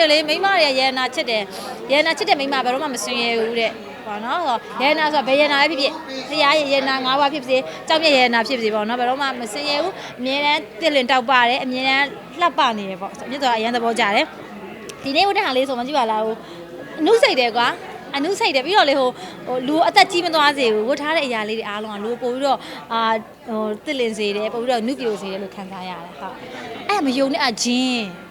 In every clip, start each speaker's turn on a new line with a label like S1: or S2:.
S1: တယ်လေမိန်းမတွေရဲနာချစ်တယ်ရဲနာချစ်တဲ့မိန်းမဘယ်တော့မှမစင်ရဘူးတဲ့ပေါ့နော်ဟောရဲနာဆိုဘယ်ရဲနာပဲဖြစ်ဖြစ်ဖရားရဲနာ၅ပါးဖြစ်စေကြောက်မြရဲနာဖြစ်စေပေါ့နော်ဘယ်တော့မှမစင်ရဘူးအမြဲတမ်းတစ်လင်တောက်ပါတယ်အမြဲတမ်းလှပနေတယ်ပေါ့မြတ်တော်အရန်သဘောကြတယ်ဒီနေ့ဝတ်တဲ့ဟာလေးဆိုမှကြည့်ပါလားဟိုအနုစိတ်တယ်ကွာအနုစိတ်တယ်ပြီးတော့လေဟိုဟိုလူအသက်ကြီးမသွားစေဘူးဝတ်ထားတဲ့အရာလေးတွေအားလုံးကလူပို့ပြီးတော့အာဟိုတစ်လင်စေတယ်ပို့ပြီးတော့နုပြိုစေတယ်လို့ခံစားရတယ်ဟုတ်အဲ့မယုံနဲ့အဂျင်း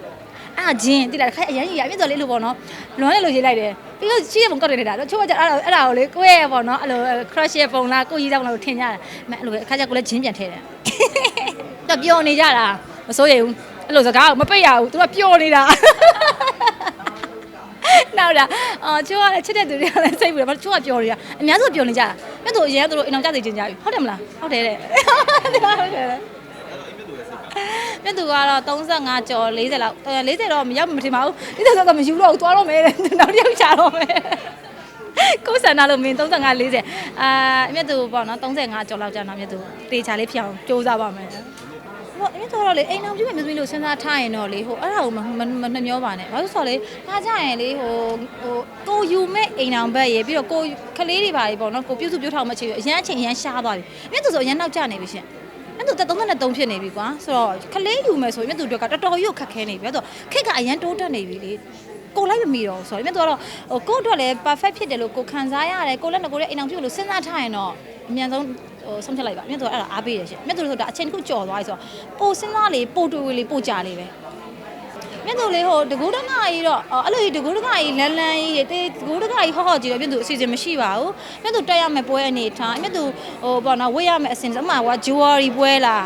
S1: အာဂျင်းတိလာခိုင်အရင်ကြီးရအမြင့်တော်လေးလို့ပေါ့နော်လွန်လည်းလို့ရေးလိုက်တယ်ပြီးတော့ရှိတဲ့ပုံကောက်တယ်တာတော့ချိုးကကြအဲ့ဒါအဲ့ဒါကိုလေကိုယ့်ရဲ့ပေါ့နော်အဲ့လို crush ရဲ့ပုံလားကိုကြီးတောင်းလားလို့ထင်ကြတယ်မအဲ့လိုပဲအခါကျကိုလည်းဂျင်းပြန်ထည့်တယ်တော့ပျော်နေကြတာမစိုးရိမ်ဘူးအဲ့လိုစကားကိုမပိတ်ရဘူးသူကပျော်နေတာနောက်တာအော်ချိုးကလည်းချစ်တဲ့သူတွေကလည်းစိတ်ပြီးတော့ချိုးကပျော်နေတာအများစုပျော်နေကြတာမြတ်သူအရင်ကသူတို့အိမ်အောင်ကြသိချင်းကြပြီဟုတ်တယ်မလားဟုတ်တယ်တဲ့ဟုတ်တယ်တဲ့ မြတ်သူကတော့35ကျော်40လောက်40တော့မရောက်မထင်ပါဘူး40ဆိုတော့မယူတော့ဘူးသွားတော့မယ်တဲ့နောက်တစ်ယောက်ချတော့မယ်ကိုယ်ဆန္ဒလို့မင်း35 40အာမြတ်သူပေါ့နော်35ကျော်လောက်ကြာတော့မြတ်သူတေချာလေးဖြစ်အောင်စူးစမ်းပါမယ်ဟိုအမြတ်တော့လေအိမ်အောင်ပြုမဲ့မျိုးသမီးလို့စဉ်းစားထားရင်တော့လေဟိုအဲ့ဒါကိုမမနှမျောပါနဲ့ဘာလို့ဆိုတော့လေဒါကြရင်လေဟိုဟိုကိုယူမဲ့အိမ်အောင်ဘက်ရေပြီးတော့ကိုကလေးတွေပါလေပေါ့နော်ကိုပြုစုပြုထောင်မဲ့ချေအရန်အချိန်အရန်ရှားသွားပြီမြတ်သူဆိုအရန်နောက်ကျနေပြီရှင် အဲ့တော့33ဖြစ်နေပြီကွာဆိုတော့ခလေးယူမယ်ဆိုရင်မြတ်သူတို့ကတော်တော်ကြီးကိုခက်ခဲနေပြီအဲ့တော့ခက်ကအရန်တိုးတက်နေပြီလေကိုလိုက်မမီတော့ဘူးဆိုတော့မြတ်သူကတော့ဟိုကို့အတွက်လည်း perfect ဖြစ်တယ်လို့ကိုခံစားရတယ်ကိုလည်းငကိုလည်းအိမ်အောင်ပြုလို့စဉ်းစားထားရင်တော့အမြန်ဆုံးဟိုဆုံးဖြတ်လိုက်ပါမြတ်သူကအဲ့ဒါအားပေးတယ်ရှင်မြတ်သူတို့ဆိုတာအချိန်တစ်ခုကြော်သွားပြီဆိုတော့ပိုစဉ်းစားလေပိုတွေးဝေးလေပိုကြာလေပဲ မြတ်သူလေးဟိုတကူတကကြီးတော့အဲ့လိုကြီးတကူတကကြီးလန်းလန်းကြီးတေတကူတကကြီးဟော့ဟော့ကြီးတော့မြတ်သူအစီအစဉ်မရှိပါဘူးမြတ်သူတက်ရမယ်ပွဲအနေထားမြတ်သူဟိုပေါ့နော်ဝေ့ရမယ်အစဉ်ဥမာက jewelry ပွဲလား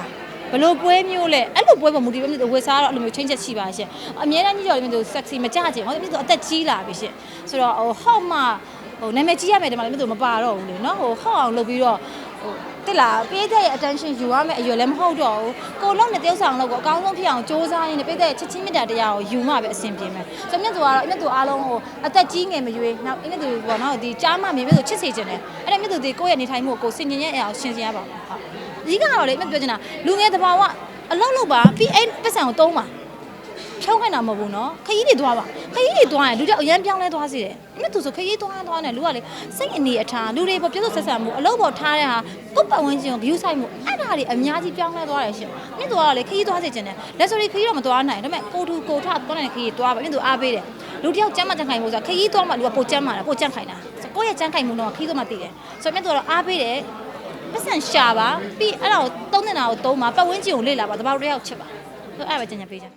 S1: ဘလို့ပွဲမျိုးလဲအဲ့လိုပွဲပေါ်မူတည်ပြီးမြတ်ဝေစားတော့အဲ့လိုမျိုးချင်းချက်ရှိပါရှင်အများတန်းကြီးကြော်လေးမြတ် sexy မကြချင်ဟုတ်တယ်မြတ်အသက်ကြီးလာပြီရှင်ဆိုတော့ဟိုဟောက်မှဟိုနာမည်ကြီးရမယ်ဒီမှာလည်းမြတ်မပါတော့ဘူးလေနော်ဟိုဟောက်အောင်လုပ်ပြီးတော့ဟို တိလာပေးတဲ့ရဲ့ attention ယူရမယ်အရွယ်လည်းမဟုတ်တော့ဘူးကိုလုံးနဲ့တယောက်ဆောင်လို့ကိုအကောင်းဆုံးဖြစ်အောင်စ조사ရင်းနဲ့ပေးတဲ့ချစ်ချင်းမြတ်တာတရားကိုယူမှပဲအဆင်ပြေမယ်ဆိုတော့မြတ်သူကတော့မြတ်သူအားလုံးဟိုအသက်ကြီးငယ်မရွေးနောက်မြတ်သူပေါ့နော်ဒီကြားမမြင်မြတ်သူချစ်စေခြင်းတယ်အဲ့ဒါမြတ်သူဒီကိုယ့်ရဲ့နေထိုင်မှုကိုကိုစင်ញင်ရဲ့အရာကိုရှင်းစင်ရပါမယ်ဟုတ်အဓိကတော့လေမြတ်ပြောချင်တာလူငယ်တဘာဝ အလောက်လောက်ပါပြီးအဲ့ပတ်စံကိုတုံးပါ ဖြုံးခိုင်းတာမဟုတ်ဘူးနော်ခရီးတွေသွားပါခရီးတွေသွားရင်လူတွေအရင်ပြောင်းလဲသွားစေတယ်မြတ်သူဆိုခရီးသွားသွားနေလူကလေစိတ်အနေအထားလူတွေပေါ်ပြည့်စုံဆက်ဆံမှုအလုပ်ပေါ်ထားတဲ့ဟာကိုယ့်ပတ်ဝန်းကျင်ကို view ဆိုင်မှုအဲ့ဒါတွေအများကြီးပြောင်းလဲသွားတယ်ရှင်မြတ်သူကလေခရီးသွားစေချင်တယ်လက်ဆိုရီခရီးတော့မသွားနိုင်ဒါပေမဲ့ကိုထူကိုထသွားတဲ့ခရီးသွားပါမြတ်သူအားပေးတယ်လူတယောက်ကျမ်းမကြံခိုင်ဖို့ဆိုခရီးသွားမှလူကပိုကျမ်းမာတာပိုကျမ်းခိုင်တာကိုယ့်ရဲ့ကျမ်းခိုင်မှုတော့ခရီးသွားမှတည်တယ်ဆိုတော့မြတ်သူကတော့အားပေးတယ်ပတ်စံရှာပါပြီးအဲ့ဒါကိုသုံးနေတာကိုသုံးပါပတ်ဝန်းကျင်ကိုလေ့လာပါတဘာလို့တယောက်ချစ်ပါဆိုအဲ့ဒါပဲကြံ့ကြံ့ပေးကြ